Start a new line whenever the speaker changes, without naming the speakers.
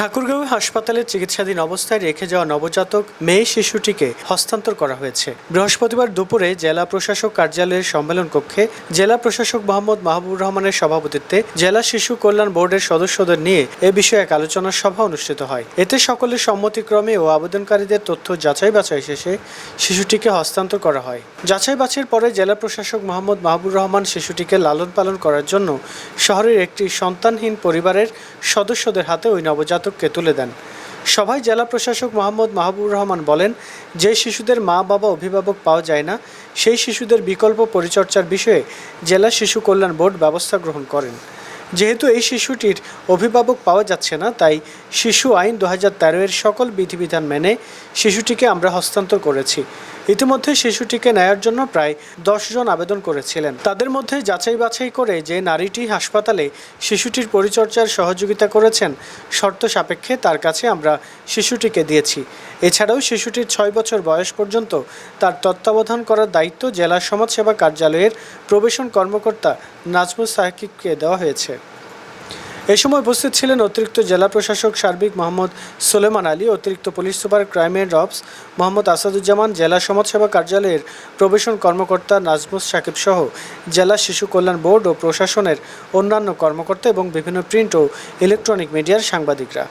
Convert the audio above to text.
ঠাকুরগাঁও হাসপাতালে চিকিৎসাধীন অবস্থায় রেখে যাওয়া নবজাতক মেয়ে শিশুটিকে হস্তান্তর করা হয়েছে। বৃহস্পতিবার দুপুরে জেলা প্রশাসক কার্যালয়ের সম্মেলন কক্ষে জেলা প্রশাসক মোহাম্মদ মাহবুব রহমানের সভাপতিত্বে জেলা শিশু কল্যাণ বোর্ডের সদস্যদের নিয়ে এ বিষয়ে এক আলোচনা সভা অনুষ্ঠিত হয়। এতে সকলের সম্মতিক্রমে ও আবেদনকারীদের তথ্য যাচাই বাছাই শেষে শিশুটিকে হস্তান্তর করা হয়। যাচাই বাছাইয়ের পরে জেলা প্রশাসক মোহাম্মদ মাহবুবুর রহমান শিশুটিকে লালন পালন করার জন্য শহরের একটি সন্তানহীন পরিবারের সদস্যদের হাতে ওই নবজাতককে তুলে দেন। সভায় জেলা প্রশাসক মোহাম্মদ মাহবুবুর রহমান বলেন, যে শিশুদের মা, বাবা, অভিভাবক পাওয়া যায় না, সেই শিশুদের বিকল্প পরিচর্যার বিষয়ে জেলা শিশু কল্যাণ বোর্ড ব্যবস্থা গ্রহণ করেন। যেহেতু এই শিশুটির অভিভাবক পাওয়া যাচ্ছে না, তাই শিশু আইন দু হাজার তেরো এর সকল বিধিবিধান মেনে শিশুটিকে আমরা হস্তান্তর করেছি। ইতিমধ্যে শিশুটিকে নেয়ার জন্য প্রায় জন আবেদন করেছিলেন। তাদের মধ্যে যাচাই বাছাই করে যে নারীটি হাসপাতালে শিশুটির পরিচর্যার সহযোগিতা করেছেন, শর্ত সাপেক্ষে তার কাছে আমরা শিশুটিকে দিয়েছি। এছাড়াও শিশুটির ছয় বছর বয়স পর্যন্ত তার তত্ত্বাবধান করার দায়িত্ব জেলা সমাজসেবা কার্যালয়ের প্রবেশন কর্মকর্তা নাজমুল সাকিবকে দেওয়া হয়েছে। এ সময় উপস্থিত ছিলেন অতিরিক্ত জেলা প্রশাসক সার্বিক মোহাম্মদ সোলেমান আলী, অতিরিক্ত পুলিশ সুপার ক্রাইম অ্যান্ড রবস মোহাম্মদ আসাদুজ্জামান, জেলা সমাজসেবা কার্যালয়ের প্রবেশন কর্মকর্তা নাজমুস সাকিব সহ জেলা শিশু কল্যাণ বোর্ড ও প্রশাসনের অন্যান্য কর্মকর্তা এবং বিভিন্ন প্রিন্ট ও ইলেকট্রনিক মিডিয়ার সাংবাদিকরা।